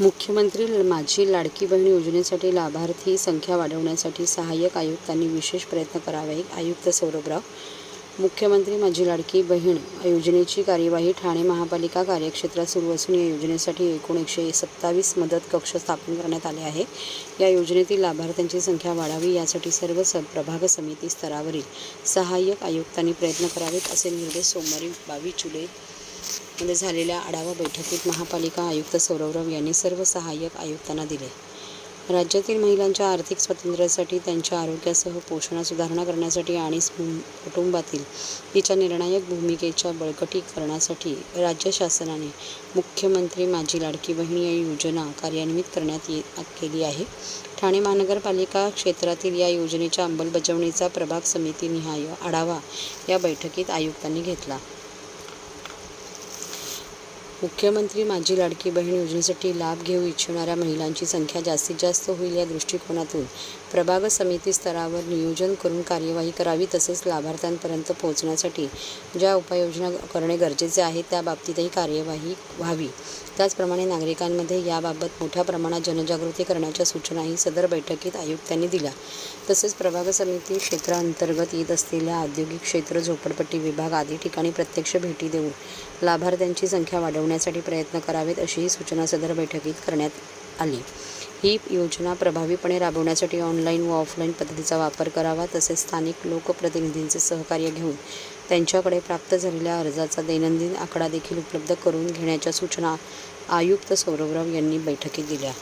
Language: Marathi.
मुख्यमंत्री माझी लाडकी बहीण योजनेसाठी लाभार्थी संख्या वाढवण्यासाठी सहाय्यक आयुक्तांनी विशेष प्रयत्न करावे आयुक्त सौरभराव. मुख्यमंत्री माझी लाडकी बहीण योजनेची कार्यवाही ठाणे महापालिका कार्यक्षेत्रात सुरू असून या योजनेसाठी एकूण एकशे सत्तावीस मदत कक्ष स्थापन करण्यात आले आहे. या योजनेतील लाभार्थ्यांची संख्या वाढावी यासाठी सर्व स प्रभाग समिती स्तरावरील सहाय्यक आयुक्तांनी प्रयत्न करावेत असे निर्देश सोमवारी बावीस जुलै मध्ये झालेल्या आढावा बैठकीत महापालिका आयुक्त सौरभराव यांनी सर्व सहाय्यक आयुक्तांना दिले. राज्यातील महिलांच्या आर्थिक स्वातंत्र्यासाठी त्यांच्या आरोग्यासह पोषणात सुधारणा करण्यासाठी आणि कुटुंबातील तिच्या निर्णायक भूमिकेच्या बळकटीकरणासाठी राज्य शासनाने मुख्यमंत्री माझी लाडकी बहीण या योजना कार्यान्वित करण्यात ये केली आहे. ठाणे महानगरपालिका क्षेत्रातील या योजनेच्या अंमलबजावणीचा प्रभाग समितीनिहाय आढावा या बैठकीत आयुक्तांनी घेतला. मुख्यमंत्री माझी लाडकी बहीण योजनेसाठी लाभ घेऊ इच्छिणाऱ्या महिलांची संख्या जास्तीत जास्त होईल या दृष्टिकोनातून. प्रभाग समिती स्तरावर नियोजन करून कार्यवाही करावी तसेच लाभार्थ्यांपर्यंत पोहोचण्यासाठी ज्या उपाययोजना करणे गरजेचे आहे त्या बाबतीतही कार्यवाही व्हावी. त्याचप्रमाणे नागरिकांमध्ये याबाबत मोठ्या प्रमाणात जनजागृती करण्याच्या सूचनाही सदर बैठकीत आयुक्तांनी दिल्या. तसेच प्रभाग समिती क्षेत्रांतर्गत येत असलेल्या औद्योगिक क्षेत्र झोपडपट्टी विभाग आदी ठिकाणी प्रत्यक्ष भेटी देऊन लाभार्थ्यांची संख्या वाढवण्यासाठी प्रयत्न करावेत अशीही सूचना सदर बैठकीत करण्यात आली. ही योजना प्रभावीपणे राबवण्यासाठी ऑनलाईन व ऑफलाईन पद्धतीचा वापर करावा तसेच स्थानिक लोकप्रतिनिधींचे सहकार्य घेऊन त्यांच्याकडे प्राप्त झालेल्या अर्जाचा दैनंदिन आकडा देखील उपलब्ध करून घेण्याच्या सूचना आयुक्त सौरभराव यांनी बैठकीत दिल्या.